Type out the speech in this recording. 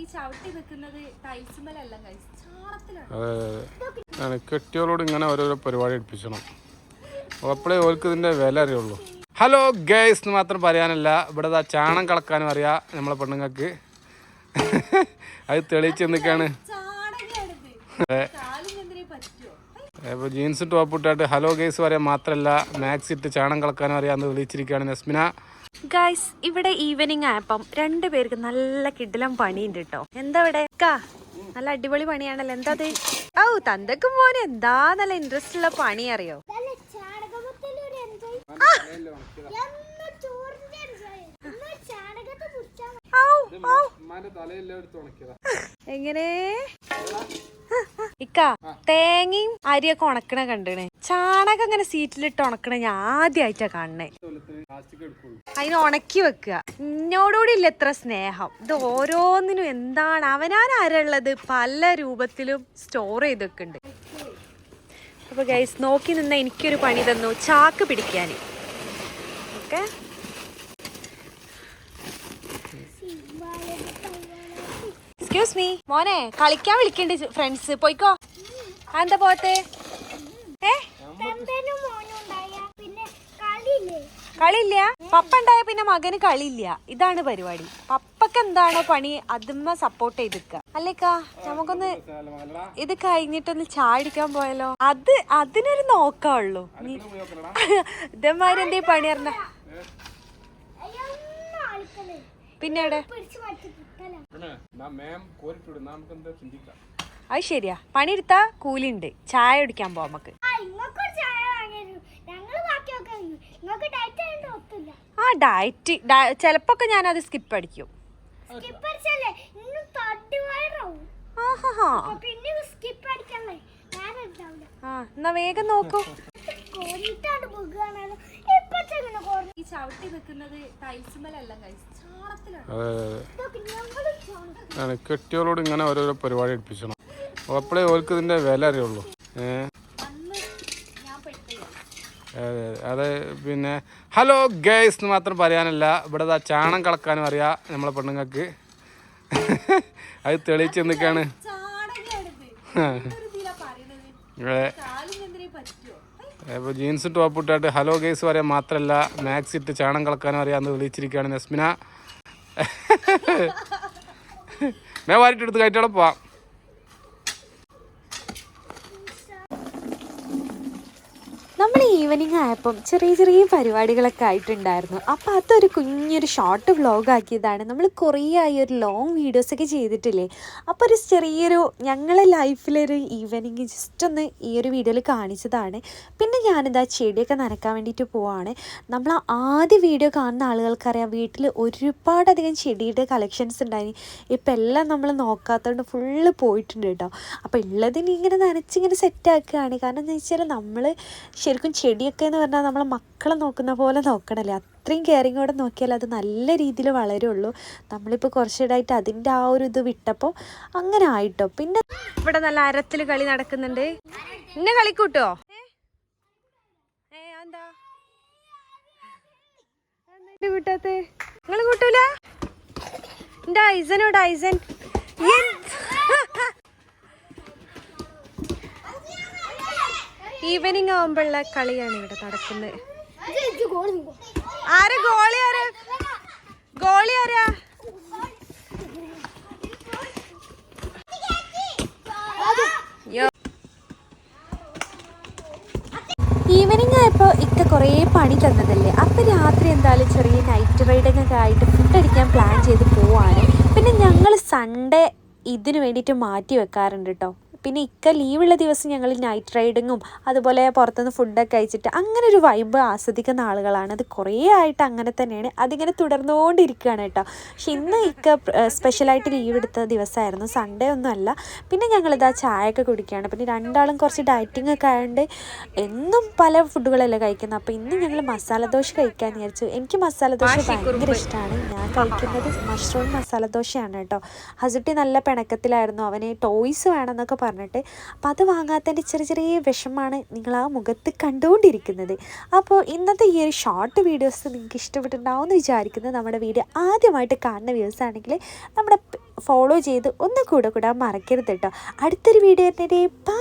ഈ ചവിട്ടി ടൈൽസുമലല്ല. ചാണത്തിലാണ്. കെട്ടിയോളോട് ഇങ്ങനെ ഓരോരോ പരിപാടി എടുപ്പിച്ചണം അപ്പോഴേ ഓർക്ക് ഇതിന്റെ വില അറിയുള്ളൂ. ഹലോ ഗേസ് എന്ന് മാത്രം പറയാനല്ല. ഇവിടെ ചാണം കളക്കാനും അറിയാം നമ്മളെ പെണ്ണുങ്ങൾക്ക്. അത് തെളിയിച്ച് നിൽക്കാണ്. അപ്പോൾ ജീൻസ് ടോപ്പ് ഇട്ടായിട്ട് ഹലോ ഗേസ് പറയാൻ മാത്രമല്ല മാക്സ് ഇട്ട് ചാണം കളക്കാനും അറിയാമെന്ന് വിളിച്ചിരിക്കുകയാണ് നസ്മിന. ഗൈസ് ഇവിടെ ഈവനിങ് ആയപ്പം രണ്ടുപേർക്ക് നല്ല കിടിലം പണിയുണ്ട് കേട്ടോ എന്താ ഇവിടെ കാ നല്ല അടിപൊളി പണിയാണല്ലോ. എന്താ അത്? ഔ തന്തക്കും മോനെ എന്താ നല്ല ഇൻട്രസ്റ്റ് ഉള്ള പണി അറിയോ. എങ്ങനെ? ഇക്ക തേങ്ങയും അരിയൊക്കെ ഉണക്കണ കണ്ടണേ ചാണകം അങ്ങനെ സീറ്റിലിട്ട് ഉണക്കണ ഞാൻ ആദ്യമായിട്ടാ കാണണേ. അതിന് ഉണക്കി വെക്കുക. എന്നോടുകൂടി ഇല്ല എത്ര സ്നേഹം. ഇത് ഓരോന്നിനും എന്താണ്? അവനാൻ ആരുള്ളത്? പല രൂപത്തിലും സ്റ്റോർ ചെയ്ത് വെക്കുന്നുണ്ട് അപ്പൊ ഗൈസ് നോക്കി നിന്ന എനിക്കൊരു പണി തന്നു. ചാക്ക് പിടിക്കാൻ ഓക്കെ എക്സ്ക്യൂസ് മീ മോനെ കളിക്കാൻ വിളിക്കണ്ട് ഫ്രണ്ട്സ് പോയിക്കോ. എന്താ പോത്തെ കളിയില്ല? പപ്പ ഉണ്ടായ പിന്നെ മകന് കളിയില്ല. ഇതാണ് പരിപാടി. പപ്പക്ക് എന്താണോ പണി അതുമ്മ സപ്പോർട്ട് ചെയ്തിക്ക അല്ലേക്കാ നമുക്കൊന്ന് ഇത് കഴിഞ്ഞിട്ടൊന്ന് ചാടിക്കാൻ പോയാലോ? അത് അതിനൊരു നോക്കാവുള്ളൂ എന്തേ പണി അറിഞ്ഞ പിന്നെ അത് ശരിയാ. പണിയെടുത്താ കൂലിണ്ട്. ചായ കുടിക്കാൻ പോവാം നമുക്ക്. ആ ഡയറ്റ് ചിലപ്പൊക്കെ ഞാൻ അത് സ്കിപ്പ് അടിക്കും ആ എന്നാ വേഗം നോക്കൂ. ഈ ചവിട്ടി വെക്കുന്നത് ടൈൽസുമലല്ല guys. ചാണത്തിലാണ് അതെ ഞങ്ങൾ ചോദിച്ചു അതെ കെട്ടിയോളോട് ഇങ്ങനെ ഓരോരോ പരിപാടി എടുപ്പിച്ചണം അപ്പോഴേ ഓർക്ക് ഇതിന്റെ വില അറിയുള്ളൂ. ഏഹ് അതെ അതെ പിന്നെ ഹലോ ഗേസ് എന്ന് മാത്രം പറയാനല്ല. ഇവിടെ ആ ചാണം കളക്കാനും അറിയാം നമ്മളെ പെണ്ണുങ്ങൾക്ക്. അത് തെളിയിച്ച് പറ്റുമോ അപ്പോൾ ജീൻസ് ടോപ്പ് ഇട്ടായിട്ട് ഹലോ ഗേസ് പറയാൻ മാത്രമല്ല മാക്സ് ഇട്ട് ചാണം കളക്കാനും അറിയാമെന്ന് വിളിച്ചിരിക്കുകയാണ് നസ്മിന. മേ വാരിട്ട് എടുത്ത് കയറ്റോടെ പോവാം നമ്മൾ ഈവനിങ് ആയപ്പം ചെറിയ ചെറിയ പരിപാടികളൊക്കെ ആയിട്ടുണ്ടായിരുന്നു. അപ്പോൾ അതൊരു കുഞ്ഞൊരു ഷോർട്ട് വ്ളോഗ് ആക്കിയതാണ്. നമ്മൾ കുറേ ആയി ഒരു ലോങ് വീഡിയോസൊക്കെ ചെയ്തിട്ടില്ലേ? അപ്പോൾ ഒരു ചെറിയൊരു ഞങ്ങളെ ലൈഫിലൊരു ഈവനിങ് ജസ്റ്റ് ഒന്ന് ഈ ഒരു വീഡിയോയിൽ കാണിച്ചതാണ്. പിന്നെ ഞാനിതാ ചെടിയൊക്കെ നനക്കാൻ വേണ്ടിയിട്ട് പോവാണ്. നമ്മൾ ആദ്യ വീഡിയോ കാണുന്ന ആളുകൾക്കറിയാം വീട്ടിൽ ഒരുപാടധികം ചെടിയുടെ കളക്ഷൻസ് ഉണ്ടായി ഇപ്പം എല്ലാം നമ്മൾ നോക്കാത്തതുകൊണ്ട് ഫുള്ള് പോയിട്ടുണ്ട് കേട്ടോ അപ്പോൾ ഉള്ളതിന് ഇങ്ങനെ നനച്ചിങ്ങനെ സെറ്റാക്കുകയാണ് കാരണം എന്താ വെച്ചാൽ നമ്മൾ ശരിക്കും ചെടിയൊക്കെ എന്ന് പറഞ്ഞാൽ നമ്മൾ മക്കളെ നോക്കുന്ന പോലെ നോക്കണല്ലേ? അത്രയും കെയറിങ്ങോടെ നോക്കിയാൽ അത് നല്ല രീതിയിൽ വളരുള്ളൂ. നമ്മളിപ്പോൾ കുറച്ചിടായിട്ട് അതിന്റെ ആ ഒരു ഇത് വിട്ടപ്പോൾ അങ്ങനെ ആയിട്ടോ. പിന്നെ ഇവിടെ നല്ല അരത്തിൽ കളി നടക്കുന്നുണ്ട്. പിന്നെ കളിക്കൂട്ടോ എന്താ കൂട്ടാത്തെ? നിങ്ങൾ കൂട്ടൂല? എന്റെ ഐസനോട് ഐസൻ? ഈവനിങ് ആവുമ്പോഴുള്ള കളിയാണ് ഇവിടെ നടക്കുന്നത്. ആരാ ഗോളി ആരാ? ഗോളി ആരാ? ഈവനിങ് ആയപ്പോൾ ഇക്ക കുറേ പണി തന്നതല്ലേ? അപ്പം രാത്രി എന്തായാലും ചെറിയ നൈറ്റ് റൈഡിങ് ഒക്കെ ആയിട്ട് ഫുഡ് അടിക്കാൻ പ്ലാൻ ചെയ്ത് പോവാണ്. പിന്നെ ഞങ്ങൾ സൺഡേ ഇതിനു വേണ്ടിയിട്ട് മാറ്റി വെക്കാറുണ്ട് കേട്ടോ പിന്നെ ഇക്ക ലീവുള്ള ദിവസം ഞങ്ങൾ നൈറ്റ് റൈഡിങ്ങും അതുപോലെ പുറത്തുനിന്ന് ഫുഡൊക്കെ കഴിച്ചിട്ട് അങ്ങനെ ഒരു വൈബ് ആസ്വദിക്കുന്ന ആളുകളാണ്. അത് കുറേ ആയിട്ട് അങ്ങനെ തന്നെയാണ്. അതിങ്ങനെ തുടർന്നുകൊണ്ടിരിക്കുകയാണ് കേട്ടോ. പക്ഷെ ഇന്ന് ഇക്ക സ്പെഷ്യലായിട്ട് ലീവ് എടുത്ത ദിവസമായിരുന്നു. സൺഡേ ഒന്നുമല്ല പിന്നെ ഞങ്ങളിതാ ചായയൊക്കെ കുടിക്കുകയാണ്. പിന്നെ രണ്ടാളും കുറച്ച് ഡയറ്റിംഗ് ഒക്കെ ആയതുകൊണ്ട് എന്നും പല ഫുഡുകളല്ലേ കഴിക്കുന്നത് അപ്പോൾ ഇന്ന് ഞങ്ങൾ മസാല ദോശ കഴിക്കാൻ വിചാരിച്ചു. എനിക്ക് മസാല ദോശ ഭയങ്കര ഇഷ്ടമാണ് ഞാൻ കഴിക്കുന്നത് മഷ്റൂം മസാല ദോശയാണ് കേട്ടോ. ഹസുട്ടി നല്ല പിണക്കത്തിലായിരുന്നു. അവന് ടോയ്സ് വേണമെന്നൊക്കെ പറഞ്ഞിട്ട്. അപ്പോൾ അത് വാങ്ങാത്തതിന്റെ ചെറിയ ചെറിയ വിഷമാണ് നിങ്ങൾ ആ മുഖത്ത് കണ്ടുകൊണ്ടിരിക്കുന്നത്. അപ്പോൾ ഇന്നത്തെ ഈ ഒരു ഷോർട്ട് വീഡിയോസ് നിങ്ങൾക്ക് ഇഷ്ടപ്പെട്ടിട്ടുണ്ടാവും എന്ന് വിചാരിക്കുന്നത് നമ്മുടെ വീഡിയോ ആദ്യമായിട്ട് കാണുന്ന വ്യൂസ് ആണെങ്കിൽ നമ്മുടെ ഫോളോ ചെയ്ത് ഒന്ന് കൂടെ കൂടാൻ മറക്കരുത് കേട്ടോ അടുത്തൊരു വീഡിയോ തന്നെ ബാ